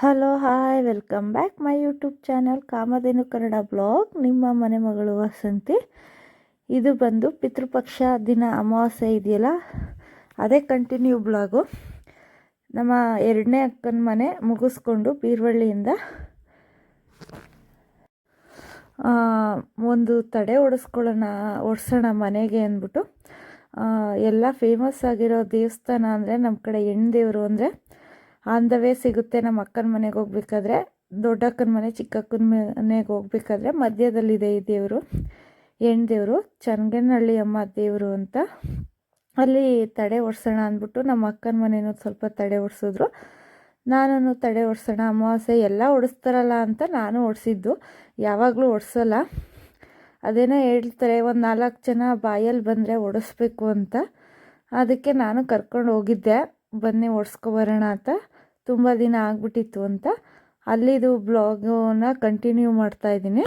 Hello hi welcome back my YouTube channel Kamadhenu Kannada blog ನಿಮ್ಮ ಮನೆ ಮಗಳು ವಸಂತಿ ಇದು ಬಂದು ಪಿತೃಪಕ್ಷ ದಿನ ಅಮಾವಾಸ್ಯೆ ಇದೆಯಲ್ಲ ಅದೇ ಕಂಟಿನ್ಯೂ ಬ್ಲಾಗು ನಮ್ಮ ಎರಡನೇ ಅಕ್ಕನ ಮನೆ ಮುಗಿಸ್ಕೊಂಡು ಬೀರ್ವಳ್ಳಿಯಿಂದ ಒಂದು ತಡೆ ಓಡಿಸ್ಕೊಳ್ಳೋಣ ಓಡಿಸೋಣ ಮನೆಗೆ ಅಂದ್ಬಿಟ್ಟು ಎಲ್ಲ ಫೇಮಸ್ ಆಗಿರೋ ದೇವಸ್ಥಾನ ಅಂದರೆ ನಮ್ಮ ಕಡೆ ಹೆಣ್ಣು ದೇವರು ಅಂದರೆ ಆನ್ ದ ವೇ ಸಿಗುತ್ತೆ ನಮ್ಮ ಅಕ್ಕನ ಮನೆಗೆ ಹೋಗ್ಬೇಕಾದ್ರೆ, ದೊಡ್ಡಕ್ಕನ ಮನೆ, ಚಿಕ್ಕಕ್ಕನ ಮನೆಗೆ ಹೋಗ್ಬೇಕಾದ್ರೆ ಮಧ್ಯದಲ್ಲಿದೆ ಈ ದೇವರು ಹೆಣ್ಣು ದೇವರು ಚನ್ಗನಹಳ್ಳಿ ಅಮ್ಮ ದೇವರು ಅಂತ. ಅಲ್ಲಿ ತಡೆ ಓಡಿಸೋಣ ಅಂದ್ಬಿಟ್ಟು ನಮ್ಮ ಅಕ್ಕನ ಮನೇನೂ ಸ್ವಲ್ಪ ತಡೆ ಓಡಿಸಿದ್ರು ನಾನು ತಡೆ ಓಡಿಸೋಣ ಅಮಾವಾಸ್ಯೆ ಎಲ್ಲ ಓಡಿಸ್ತಾರಲ್ಲ ಅಂತ ನಾನು ಓಡಿಸಿದ್ದು ಯಾವಾಗಲೂ ಓಡಿಸಲ್ಲ ಅದೇನೋ ಹೇಳ್ತಾರೆ, ಒಂದು ನಾಲ್ಕು ಜನ ಬಾಯಲ್ಲಿ ಬಂದರೆ ಓಡಿಸ್ಬೇಕು ಅಂತ. ಅದಕ್ಕೆ ನಾನು ಕರ್ಕೊಂಡು ಹೋಗಿದ್ದೆ, ಬನ್ನಿ ಓಡಿಸ್ಕೊಬರೋಣ ಅಂತ. ತುಂಬ ದಿನ ಆಗ್ಬಿಟ್ಟಿತ್ತು ಅಂತ ಅಲ್ಲಿದು ಬ್ಲಾಗನ್ನ ಕಂಟಿನ್ಯೂ ಮಾಡ್ತಾ ಇದ್ದೀನಿ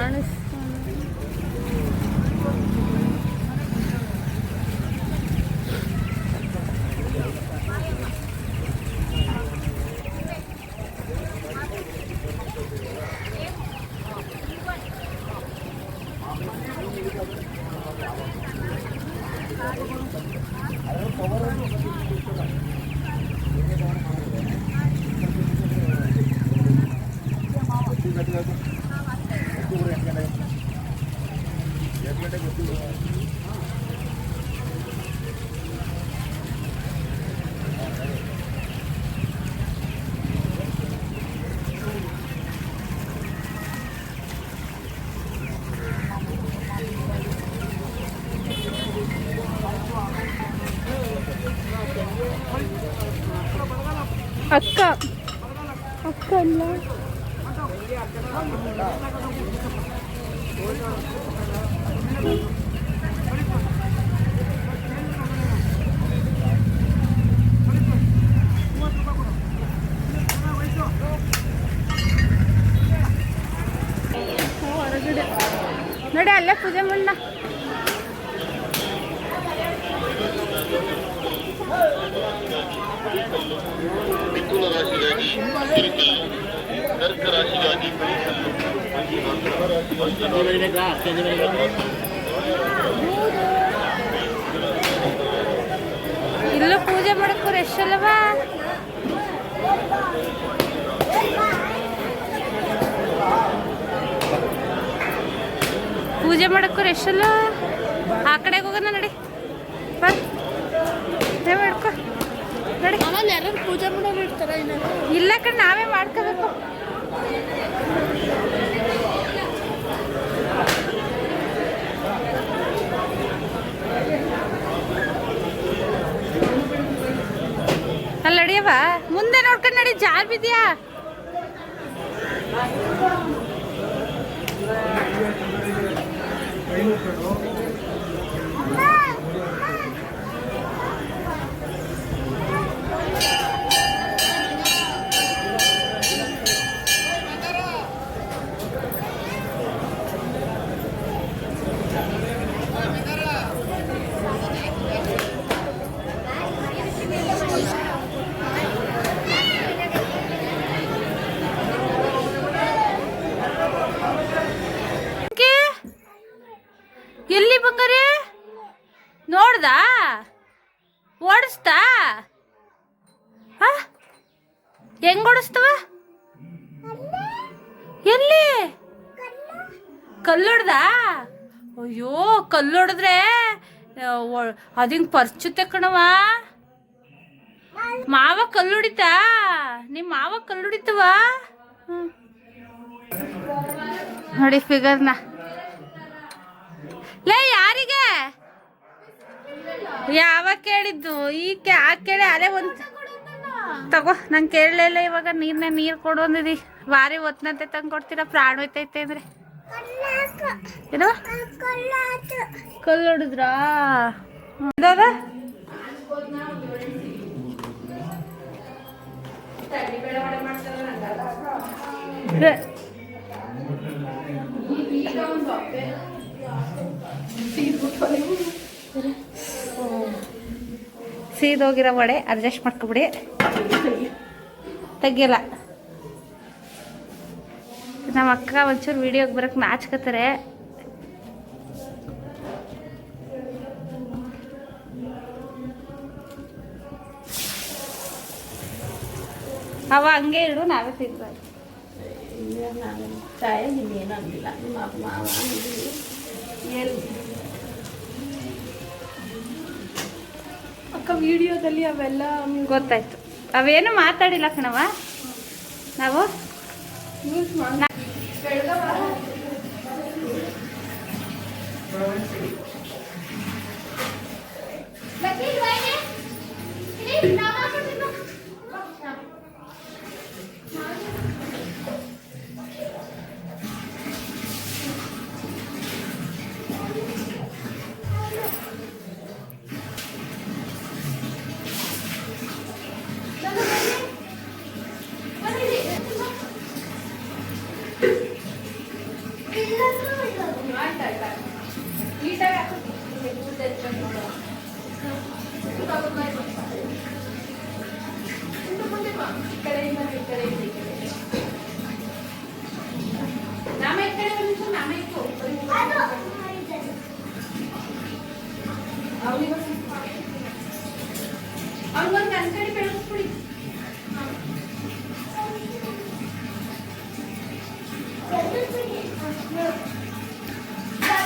ಅಕ್ಕ ಅಕ್ಕ ಅಲ್ಲ ಹೊರಗಡೆ ನೋಡಿ ಅಲ್ಲೇ ಪೂಜೆ ಮಣ್ಣ ಮಿಥುನ ರಾಶಿಗಾಗಿ ಕರ್ಕ ರಾಶಿಗಾಗಿ ಇಲ್ಲೂ ಪೂಜೆ ಮಾಡಕ್ಕೂ ರೆಸ್ಟ್ ಅಲ್ಲವಾ ಪೂಜೆ ಮಾಡಕ್ಕೂ ರೆಸ್ಟ್ ಅಲ್ಲ ಆ ಕಡೆಗೆ ಹೋಗೋಣ ಯಾರು ಪೂಜೆ ಮಾಡೋರು ಇರ್ತಾರ ಇಲ್ಲ ಕಣ್, ನಾವೇ ಮಾಡ್ಕೋಬೇಕು. ಅಲ್ಲಿ ನಡಿಯವ ಮುಂದೆ ನೋಡ್ಕೊಂಡು ನಡಿ, ಜಾರ್ ಬಿದ್ಯಾ? ಅಯ್ಯೋ, ಕಲ್ಲೊಡಿದ್ರೆ ಅದಿಂಗ್ ಪರ್ಚುತ್ತೆ ಕಣವ ಮಾವ ಕಲ್ಲುಡಿತಾ ನಿಮ್ಮ ಮಾವ ಕಲ್ಲುಡಿತವ ನೋಡಿ ಫಿಗರ್ನ ಲೇ, ಯಾರಿಗೆ? ಯಾವಾಗ ಕೇಳಿದ್ದು? ಈ ಕೇ, ಆ ಕೇಳಿ ಅದೇ ಒಂದು ತಗೋ, ನಂಗೆ ಕೇಳಲೇ ಇಲ್ಲ ಇವಾಗ. ನೀರ್ನ ನೀರು ಕೊಡು ಅಂದಿದಿ ವಾರಿ ಒತ್ನಂತೆ ತಂದು ಕೊಡ್ತೀರಾ, ಪ್ರಾಣ ಹೋಯ್ತೈತೆ ಅಂದ್ರೆ. ಏನು ಕಲ್ಲು ಹೊಡೆದ್ರಾ ಸೀದೋಗಿರೋ ವಡೆ ಅಡ್ಜಸ್ಟ್ ಮಾಡ್ಕೊಬಿಡಿ. ತೆಗಿಯಲ್ಲ. ನಮ್ಮ ಅಕ್ಕ ಒಂಚೂರು ವಿಡಿಯೋಗೆ ಬರಕ್ಕೆ ನಾಚ್ಕೋತಾರೆ ಅವ ಹಂಗೆ ಇಡು ನಾವೇ ತಿನ್ಬಾರ್ದು. ಅಕ್ಕ ವಿಡಿಯೋದಲ್ಲಿ ಅವೆಲ್ಲ ಗೊತ್ತಾಯ್ತು. ಅವೇನು ಮಾತಾಡಿಲ್ಲ ಕಣವ ನಾವು വെള്ളം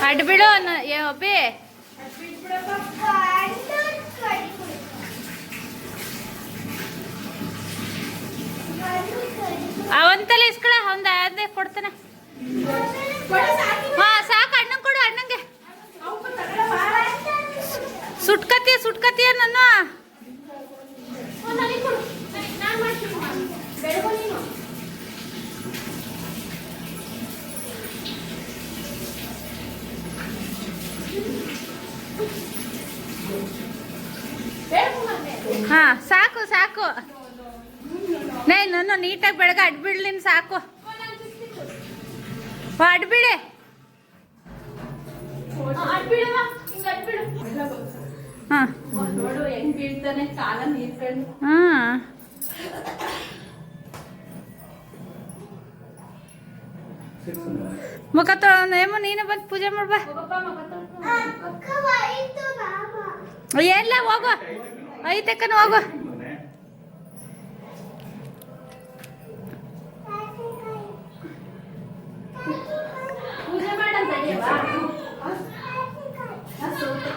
ಅಡ್ಬಿಡು ಅಬ್ಬಿ ಅವಂತಲ್ಲ ಇಸ್ಕೊಳ ಅವಂದ ಅದೇ ಕೊಡ್ತಾನೆ. ಹಾ, ಸಾಕು ಅಣ್ಣಂಗೆ ಕೊಡು, ಅಣ್ಣಂಗೆ. ಸುಟ್ಕತಿಯ ಸುಟ್ಕತಿಯ ನನ್ನ ಹಾ ಸಾಕು ಸಾಕು ನೈ ನನ್ನ ನೀಟಾಗಿ ಬೆಳಗ್ಗೆ ಅಡ್ಬಿಡ್ಲಿನ್ ಸಾಕು. ಅಡ್ಬಿಡೆ. ಹಾ ಹಾ. ಮುಖ ತೊಳೇಮ ನೀನು ಬಂದು ಪೂಜೆ ಮಾಡ್ಬಾ ಎಲ್ಲ ಹೋಗು. ಐತಕ್ಕನ ಹೋಗು.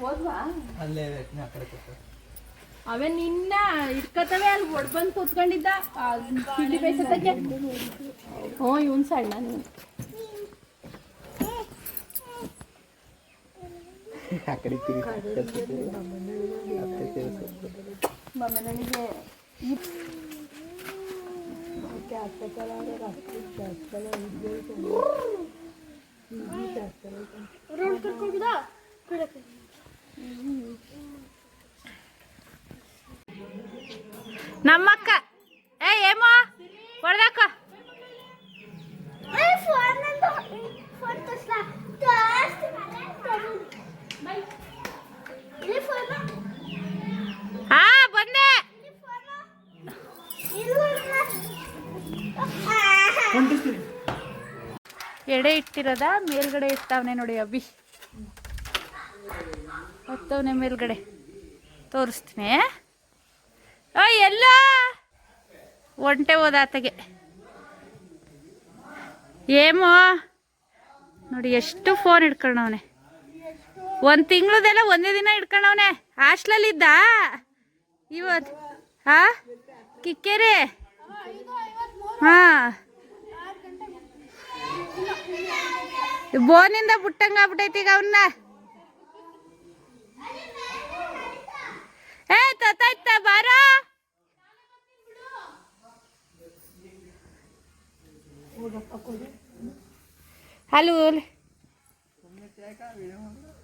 ಹೋದ್ವಾ? ಅಲ್ಲೇ ಆ ಕಡೆ ಕೂತು ಅವೇ ನಿನ್ನ ಇಟ್ಕತವೆ ಅಲ್ಲಿ ಒಡ್ ಬಂದು ಕೂತ್ಕೊಂಡಿದ್ದ? ಹ್ಞೂ ಇವನ್ ಸಣ್ಣ ನೀನು. ಆ ಕಡೆ ಸೇರಿಸು. ನನಗೆ ನಮ್ಮಕ್ಕ. ಏ ಏಮೋ ಹೊಡೆದಾಕ. ಹಾ ಬಂದೆ. ಎಡೆ ಇಟ್ಟಿರೋದ? ಮೇಲ್ಗಡೆ ಇರ್ತಾವನೆ ನೋಡಿ ಅಭಿ. ಹತ್ತವನೆ ಮೇಲ್ಗಡೆ. ತೋರಿಸ್ತೀನಿ ಓ ಎಲ್ಲ! ಒಂಟೆ ಹೋದಾತಗೆ ಏಮೋ? ನೋಡಿ, ಎಷ್ಟು ಫೋನ್ ಇಟ್ಕೊಂಡವನೆ ಒಂದು ತಿಂಗಳದೆಲ್ಲ ಒಂದೇ ದಿನ ಇಟ್ಕೊಂಡವನೆ ಹಾಸ್ಟ್ಲಲ್ಲಿದ್ದ? ಇವತ್ತು ಹಾ ಕಿಕ್ಕೇರಿ? ಹಾ. ಬೋನಿಂದ ಬುಟ್ಟಂಗ ಆಗ್ಬಿಟ್ಟೈತಿ ಈಗ ಅವನ್ನ ಏ ತತ್ತಾಯ್ತ ಬಾರ?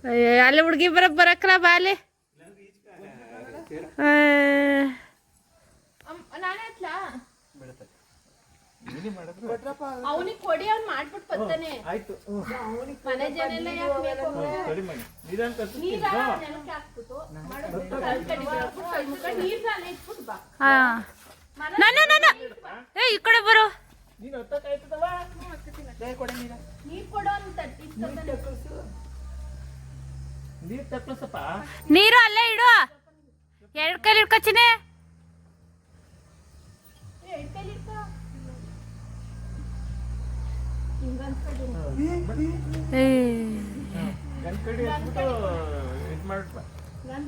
ಅಯ್ಯೋ, ಅಲ್ಲಿ ಹುಡುಗಿ ಬರ ಬರಕ್ರ ಬಾಲಿ? ನಾನೇ ಹತ್ಲಾ? ಅವನಿಗೆ ಕೊಡಿ ಅವ್ನ್ ಮಾಡ್ಬಿಟ್ಟು ಬರ್ತಾನೆ. ಆಯ್ತು. ಮನೆ ಜನ ಎಲ್ಲ ಯಾಕ್ ಬೇಕು? ನೀರ ನೆಲಕ್ಕೆ ಹಾಕ್ಬಿಟ್ಟು ಮಾಡ್ಬಿಟ್ಟು ಕಲ್ ಕಡಿ ಬೆಳ್ಬಿಟ್ಟು ಕೈ ಮುಖ ನೀರ್ ನಾನೇ ಇಟ್ಬಿಟ್ಟು ಬಾ. ಹಾ. ನಾನು ನಾನು ಏ ಈ ಕಡೆ ಬರು. ನೀನು ಹೊತ್ತಕ್ಕಾಯ್ತದವ ಕೊಡೆ ನೀರ. ನೀರ್ ಕೊಡೋ ಅಂತ ಇಟ್ಕೊತಾನೆ. ನೀರು ತಕ್ಕಸಪ್ಪ ನೀರು ಅಲ್ಲೇ ಇಡು. ಎರಡು ಕೈಲಿ ಇಟ್ಕೊಚಿನಿ ಏ, ಎಷ್ಟ್ ಕೈಲಿ ಇಟ್ಕೊ?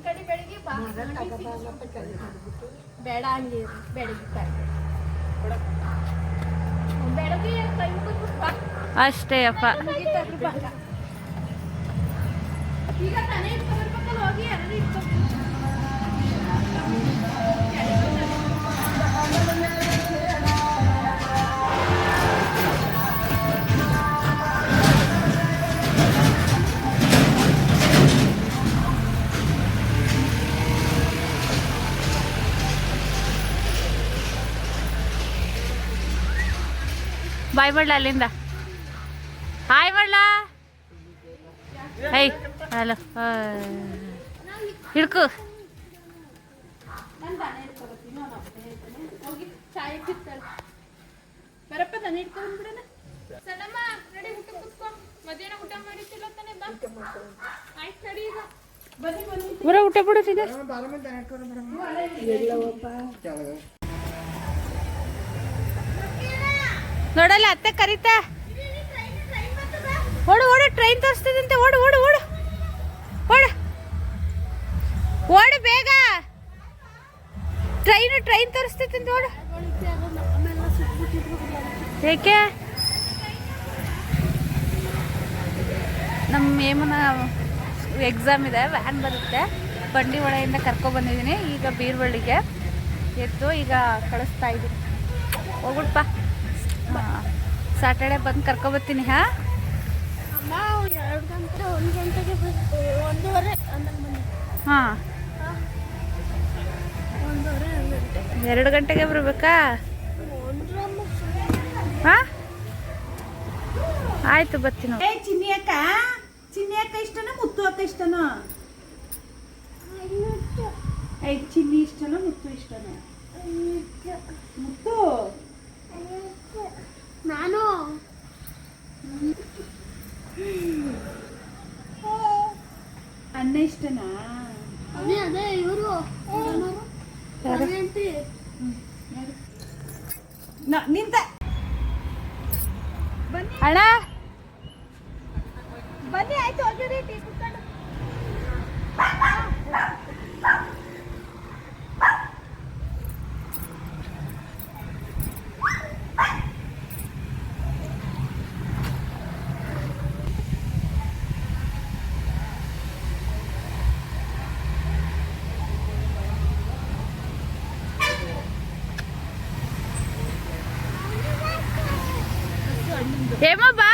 ಕಡಿ ಬೆಳಿಗ್ಗೆ ಬಾ. ಬೇಡ ಹಂಗೆ ಅಷ್ಟೇ ಅಪ್ಪ. ಈಗ ತಾನೇ ಹೋಗಿ ಬಾಯ್ ಮಾಡ್ಲ ಅಲ್ಲಿಂದ? ಹಾಯ್ ಮಾಡ್ಲಾ? ಹೇಯ್ ಹಲೋ ಹಿಡ್ಕು. ನಾನು ಊಟ ಇಟ್ಕೊಬರ್ತೀನಿ ನೋಡಲ್ಲ, ಅತ್ತೆ ಕರೀತಾ? ಓಡು ಓಡು ಟ್ರೈನ್ ತೋರಿಸ್ತಿದಂತೆ ಓಡು ಓಡು ಓಡು. ಓಡು. ಓಡು ಬೇಗ. ಟ್ರೈನು ಟ್ರೈನ್ ತೋರಿಸ್ತೈತಂತೆ ಓಡು. ಏಕೆ? ನಮ್ಮ ಏಮನ ಎಕ್ಸಾಮ್ ಇದೆ ವ್ಯಾನ್ ಬರುತ್ತೆ. ಬಂಡಿ ಒಳೆಯಿಂದ ಕರ್ಕೊ ಬಂದಿದ್ದೀನಿ, ಈಗ ಬೀರ್ವಳ್ಳಿಗೆ ಎದ್ದು ಈಗ ಕಳಿಸ್ತಾ ಇದ್ದೀನಿ. ಹೋಗ್ಬಿಟ್ಪ ಸಾಟರ್ಡೆ ಬಂದು ಕರ್ಕೊಬರ್ತೀನಿ ಹಾ? ನಾವು ಎರಡು ಗಂಟೆ ಒಂದು ಗಂಟೆಗೆ ಒಂದೂವರೆ ಆಮೇಲೆ ಬಂದೆ ಹಾಂ. ಎರಡು ಗಂಟೆಗೆ ಬರಬೇಕಾ? ಹಾಂ? ಆಯಿತು ಬರ್ತೀನಿ ಏ ಚಿನ್ನಿ ಅಕ್ಕ ಚಿನ್ನಿ ಅಕ್ಕ ಇಷ್ಟನೋ ಮುತ್ತು ಅಕ್ಕ ಇಷ್ಟನೋ? ಚಿನ್ನಿ ಇಷ್ಟನೋ ಮುತ್ತು ಇಷ್ಟನ? ಮುತ್ತು ನಾನು ಅಣ್ಣ ಇಷ್ಟನಾ ಹೇಮೋ ಬಾಯ್